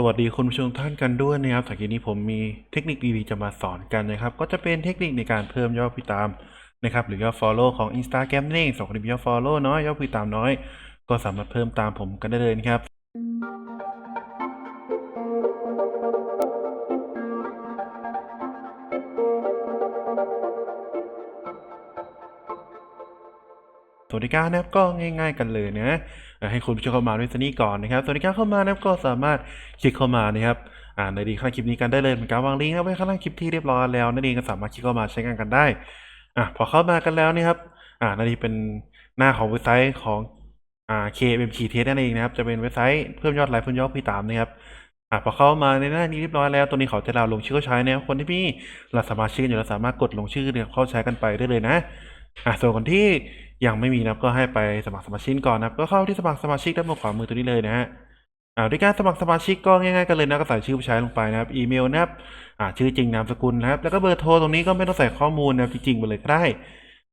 สวัสดีคุณผู้ชมท่านกันด้วยนะครับสักทีนี้ผมมีเทคนิคดีๆจะมาสอนกันนะครับ ก็จะเป็นเทคนิคในการเพิ่มยอดผู้ติดตามนะครับ หรือยอด follow ของ Instagram นั่นเองสองคนมียอด follow น้อยยอดผู้ติดตามน้อย ก็สามารถเพิ่มตามผมกันได้เลยนะครับ สวัสดีครับนะครับก็ง่าย ๆ กันเลยนะให้คุณผู้ชมเข้ามาด้วยสนี่ก่อนนะครับสวัสดีครับเข้ามานะครับก็สามารถคลิกเข้ามานะครับอ่าในดีข้างคลิปนี้กันได้เลยเหมือนการวางลิงก์เอาไว้ข้างล่างคลิปที่เรียบร้อยแล้วนั่นเองก็สามารถคลิกเข้ามาใช้งานกันได้อะพอเข้ามากันแล้วนี่ครับอ่านั่นดีเป็นหน้าของเว็บไซต์ของอ่า KMT Test นั่นเองนะครับจะเป็นเว็บไซต์เพิ่มยอดไลค์เพิ่มยอดผู้ติดตามนะครับอะพอเข้ามาในหน้านี้เรียบร้อยแล้ว ตัวนี้เขาจะเราลงชื่อเข้าใช้นะคนที่มีเราสามารถชื่ออยู่เราสามารถกดลงชื่อเนี่ยเข้าใช้กันไปได้เลยนะ อะส่วนคนที่ยังไม่มีนะครับก็ให้ไปสมัครสมาชิกก่อนนะครับก็เข้าที่สมัครสมาชิกด้านบนขวามือตัวนี้เลยนะฮะอ่าด้วยการสมัครสมาชิกก็ง่ายๆกันเลยนะก็ใส่ชื่อผู้ใช้ลงไปนะครับอีเมลนะครับอ่าชื่อจริงนามสกุลนะครับแล้วก็เบอร์โทรตรงนี้ก็ไม่ต้องใส่ข้อมูลนะครับจริงๆไปเลยก็ได้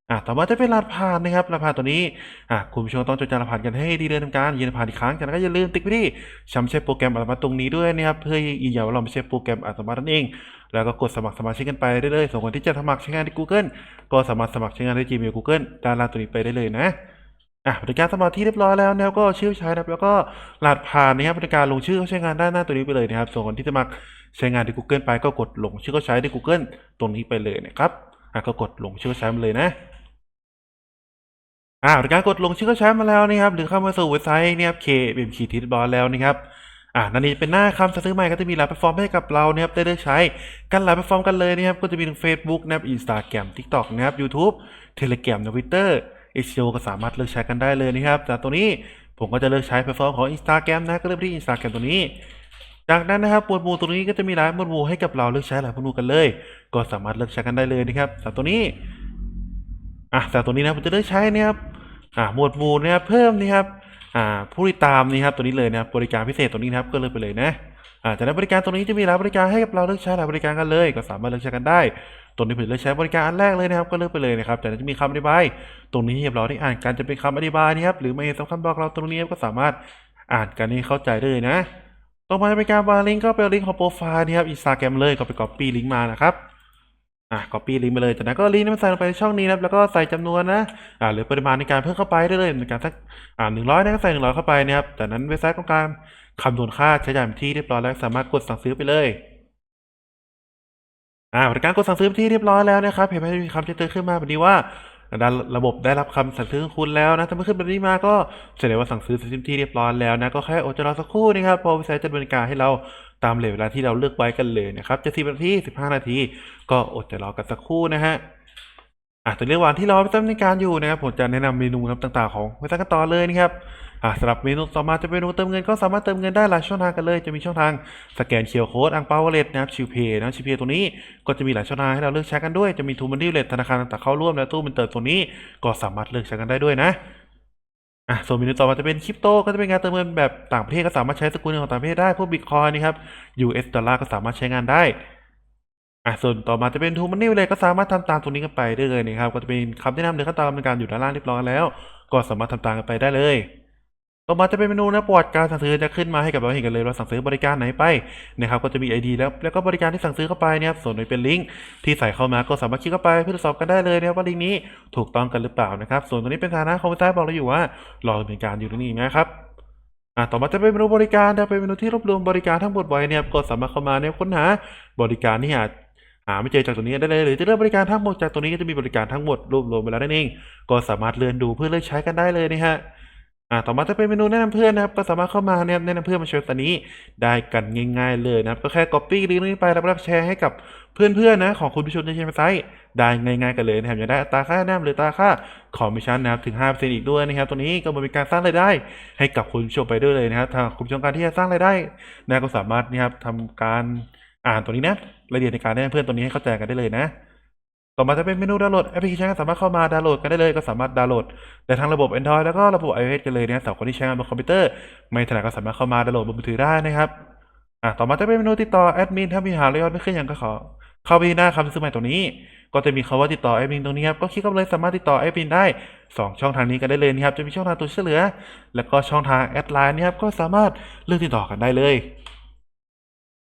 อ่าต่อมาจะเป็นรหัสผ่านนะครับรหัสผ่านตัวนี้อ่าคุณผู้ชมต้องจดจำรหัสผ่านกันให้ดีเลยทำการยืนผ่านอีกครั้งจากนั้นก็อย่าลืมติ๊กไปที่ชำใช้โปรแกรมอัตโนมัติตรงนี้ด้วยนะครับเพื่อยืนยันว่าเราไม่ใช่โปรแกรมอัตโนมัตินั่นเอง แล้วก็กดสมัครสมาชิกกันไปได้เลยส่วนคนที่จะสมัครใช้งานที่ Google ก็สามารถสมัครใช้งานได้ Gmail Google ด้านล่างตัวนี้ไปได้เลยนะอะบริการสมัครที่เรียบร้อยแล้วนะครับก็ชื่อใช้นะครับแล้วก็รหัสผ่านนะครับบริการลงชื่อเข้าใช้งานด้านหน้าตัวนี้ไปเลยนะครับส่วนคนที่จะมาใช้งานที่ Google ไปก็กดลงชื่อเข้าใช้ที่ Google ตรงนี้ไปเลยนะครับอะก็กดลงชื่อเข้าใช้มาเลยนะ อ่าการกดลงชื่อเข้าใช้มาแล้วนะครับ หรือเข้ามาสู่เว็บไซต์เนี่ยครับ KBM ขีดทิศบอลแล้วนะครับอ่านั่นนี่เป็นหน้าคำสั่งซื้อใหม่ก็จะมีหลายแพลตฟอร์มให้กับเราเนะครับได้เลือกใช้กันหลายแพลตฟอร์มกันเลยนะครับ ก็จะมีทั้ง Facebook นะครับ Instagram TikTok นะครับ YouTube Telegram Twitter SEO ก็สามารถเลือกใช้กันได้เลยนะครับแต่ตัวนี้ผมก็จะเลือกใช้แพลตฟอร์มของ Instagram นะก็เริ่มที่ Instagram ตัวนี้ จากนั้นนะครับหมวดหมู่ตรงนี้ก็จะมีหลายหมวดหมู่ให้กับเราเลือกใช้หลายหมวดหมู่กันเลย ก็สามารถเลือกใช้กันได้เลยนะครับแต่ตัวนี้อะแต่ตัวนี้นะผมจะเลือกใช้นะครับ อ่าหมวดหมู่นะครับเพิ่มนะครับอ่าผู้ติดตามนี่ครับตัวนี้เลยนะครับบริการพิเศษตัวนี้นะครับก็เลือกไปเลยนะอ่าจากนั้นบริการตัวนี้จะมีหลายบริการให้กับเราเลือกใช้หลายบริการกันเลย ก็สามารถเลือกใช้กันได้ตัวนี้ผมเลือกใช้บริการอันแรกเลยนะครับก็เลือกไปเลยนะครับจากนั้นจะมีคำอธิบาย ตรงนี้ให้เราได้อ่านกันจะเป็นคำอธิบายนะครับหรือไม่สำคัญบอกเราตรงนี้ก็สามารถอ่านกันให้เข้าใจได้เลยนะ ต่อมาเป็นการวางลิงก์ก็เป็นลิงก์ของโปรไฟล์นะครับอินสตาแกรมเลยก็ไปก๊อปปี้ลิงก์มานะครับ อะ copy ลิงก์ไปเลย จากนั้นก็ลิงก์นี้มาใส่ลงไปช่องนี้นะครับ แล้วก็ใส่จำนวนนะ อ่าหรือปริมาณในการเพิ่มเข้าไปได้เลยในการสัก อ่าหนึ่งร้อยนะก็ใส่หนึ่งร้อยเข้าไปนะครับ จากนั้นเว็บไซต์ต้องการคำนวณค่าใช้จ่ายที่เรียบร้อยแล้วสามารถกดสั่งซื้อไปเลย อ่าบริการกดสั่งซื้อเป็นที่เรียบร้อยแล้วนะครับเห็นไหมมีคำแจ้งเตือนขึ้นมาแบบนี้ว่าระบบได้รับคำสั่งซื้อของคุณแล้วนะถ้าไม่ขึ้นแบบนี้มาก็แสดงว่าสั่งซื้อสร็จที่เรียบร้อยแล้วนะ ก็แค่อดใจรอสักครู่นะครับ พอเว็บไซต์จะดำเนินการให้เรา ตามเลทเวลาที่เราเลือกไว้กันเลยนะครับจะสิบนาทีสิบห้านาที ก็อดใจรอกันสักครู่นะฮะอะแต่ระหว่างที่รอเว็บไซต์ดำเนินการอยู่นะครับผมจะแนะนำเมนูต่างๆของเว็บไซต์กันต่อเลยนะครับอ่าสำหรับเมนูต่อมาจะเป็นเมนูเติมเงินก็สามารถเติมเงินได้หลายช่องทางกันเลย จะมีช่องทางสแกนเคอร์โค้ดอังเปาวอลเล็ตนะครับชิวเพย์นะชิวเพย์ตัวนี้ก็จะมีหลายช่องทางให้เราเลือกใช้กันด้วย จะมีทูมันดี้เลทธนาคารต่างๆเข้าร่วมและตู้มันเติมตัวนี้ก็สามารถเลือกใช้กันได้ด้วยนะ อะส่วนเมนูต่อมาจะเป็นคริปโตก็จะเป็นการเติมเงินแบบต่างประเทศก็สามารถใช้สกุลเงินของต่างประเทศได้พวกบิตคอยนะครับ US ดอลลาร์ก็สามารถใช้งานได้อะส่วนต่อมาจะเป็นทูมันนี่เลยก็สามารถทำตามตรงนี้กันไปได้เลยนะครับ ก็จะเป็นคำแนะนำหรือขั้นตอนในการอยู่ด้านล่างเรียบร้อยแล้ว ก็สามารถทำตามกันไปได้เลย ต่อมาจะเป็นเมนูนะประวัติการสั่งซื้อจะขึ้นมาให้กับเราเห็นกันเลยว่าสั่งซื้อบริการไหนไปนะครับก็จะมี ID แล้วแล้วก็บริการที่สั่งซื้อเข้าไปเนี่ยครับส่วนในเป็นลิงก์ที่ใส่เข้ามาก็สามารถคลิกเข้าไปเพื่อตรวจสอบกันได้เลยนะครับว่าลิงก์นี้ถูกต้องกันหรือเปล่านะครับส่วนตัวนี้เป็นสถานะของเว็บไซต์บอกเราอยู่ว่า รอดำเนินการอยู่ตรงนี้นะครับอะต่อมาจะเป็นเมนูบริการนะเป็นเมนูที่รวบรวมบริการทั้งหมดไว้เนี่ยก็สามารถเข้ามาเนี่ยค้นหาบริการที่อาหาไม่เจอจากตัวนี้ได้เลยหรือจะเลือกบริการทั้งหมดจากตัวนี้ก็จะมีบริการทั้งหมดรวบรวมไปแล้วนั่นเองก็สามารถเลื่อนดูเพื่อเลือกใช้กันได้เลยนะฮะ อ่าต่อมาจะเป็นเมนูแนะนำเพื่อนนะครับ ก็สามารถเข้ามาเนี่ยแนะนำเพื่อนมาช่วยตัวนี้ได้กันง่าย ๆ เลยนะครับ ก็แค่ copy ลิงก์นี้ไปแล้วก็แชร์ให้กับเพื่อนๆนะของคุณผู้ชมในเชนไซต์ได้ง่ายๆกันเลยนะครับจะได้ตาค่าแนะนำหรือตาค่าคอมมิชชั่นนะครับถึง5%อีกด้วยนะครับตัวนี้ก็เป็นการสร้างรายได้ ให้กับคุณผู้ชมไปด้วยเลยนะครับถ้าคุณผู้ชมการที่จะสร้างรายได้นะก็สามารถนะครับทำการอ่านตัวนี้นะรายละเอียดในการแนะนำเพื่อนตัวนี้ให้เข้าใจกันได้เลยนะ ต่อมาจะเป็นเมนูดาวน์โหลดแอปพลิเคชันก็สามารถเข้ามาดาวน์โหลดกันได้เลยก็สามารถดาวน์โหลดได้ทั้งระบบ Android แล้วก็ระบบ iOS กันเลยนะสำหรับคนที่ใช้งานบนคอมพิวเตอร์ไม่ถนัดก็สามารถเข้ามาดาวน์โหลดบนมือถือได้นะครับอะต่อมาจะเป็นเมนูติดต่อแอดมินถ้ามีหาเรยอดไม่ขึ้นอย่างก็ขอ เข้าไปหน้าคำซื้อใหม่ตรงนี้ ก็จะมีคำว่าติดต่อแอดมินตรงนี้ครับก็คลิกเข้าไปเลยสามารถติดต่อแอดมินได้สองช่องทางนี้กันได้เลยนะครับจะมีช่องทางตัวช่วยเหลือ แล้วก็ช่องทางแอดไลน์นี่ครับก็สามารถเลือกติดต่อกันได้เลย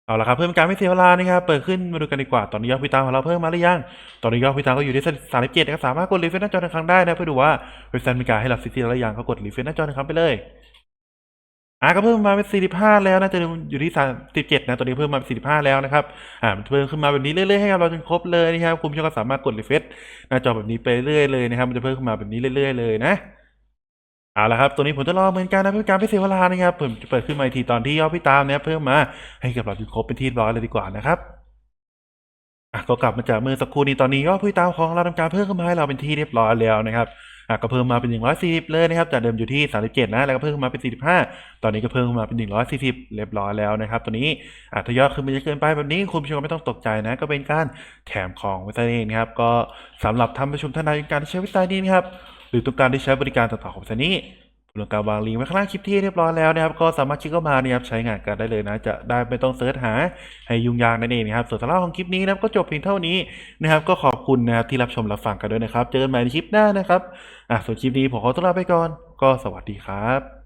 เอาละครับเพิ่มการไม่เสียเวลานะครับเปิดขึ้นมาดูกันดีกว่าตอนนี้ยอดพิตามของเราเพิ่มมาหรือยังตอนนี้ยอดพิตามก็อยู่ที่37นะครับสามารถกดรีเฟรชหน้าจอหนึ่งครั้งได้นะเพื่อดูว่าเว็บไซต์มีการให้เราสิทธิอะไรอย่างก็กดรีเฟรชหน้าจอหนึ่งครั้งไปเลยอะก็เพิ่มมาเป็น45แล้วนะจะอยู่ที่37นะตอนนี้เพิ่มมาเป็น45แล้วนะครับอ่าเพิ่มขึ้นมาแบบนี้เรื่อยๆให้กับเราจนครบเลยนะครับคุณผู้ชมก็สามารถกดรีเฟรชหน้าจอแบบนี้ไปเรื่อยๆเลยนะครับมันจะเพิ่มขึ้นมาแบบนี้เรื่อย ๆเลยนะ เอาละครับ ตัวนี้ผมจะรอเหมือนกันนะเพื่อการไม่เสียเวลานะครับผมจะเปิดขึ้นมาอีกทีตอนที่ยอดพี่ตามเนี่ยเพิ่มมาให้กับเราจนครบเป็นที่เรียบร้อยเลยดีกว่านะครับอะก็กลับมาจากเมื่อสักครู่นี้ตอนนี้ยอดพี่ตามของเราทำการเพิ่มขึ้นมาให้เราเป็นที่เรียบร้อยแล้วนะครับอะก็เพิ่มมาเป็น 140 เลยนะครับจากเดิมอยู่ที่ 37 นะแล้วก็เพิ่มขึ้นมาเป็น 45 ตอนนี้ก็เพิ่มขึ้นมาเป็น 140 เรียบร้อยแล้วนะครับตัวนี้อะถ้ายอดขึ้นไปเยอะเกินไปแบบนี้คุณผู้ชมไม่ต้องตกใจนะ ก็เป็นการแถมของไว้ใต้เองนะครับก็สำหรับทำประชุมทนายการใช้วิสัยนี้นะครับ หรือต้องการที่ใช้บริการต่างๆของสถานี้ผมต้องการวางลิงก์ไว้ข้างล่างคลิปที่เรียบร้อยแล้วนะครับ ก็สามารถคลิกเข้ามาเนี่ยครับใช้งานกันได้เลยนะ จะได้ไม่ต้องเสิร์ชหาให้ยุ่งยากนั่นเองนะครับ ส่วนสาระของคลิปนี้นะครับก็จบเพียงเท่านี้นะครับ ก็ขอบคุณนะครับที่รับชมรับฟังกันด้วยนะครับ เจอกันใหม่ในคลิปหน้านะครับอะส่วนคลิปนี้ผมขอตัวลาไปก่อน ก็สวัสดีครับ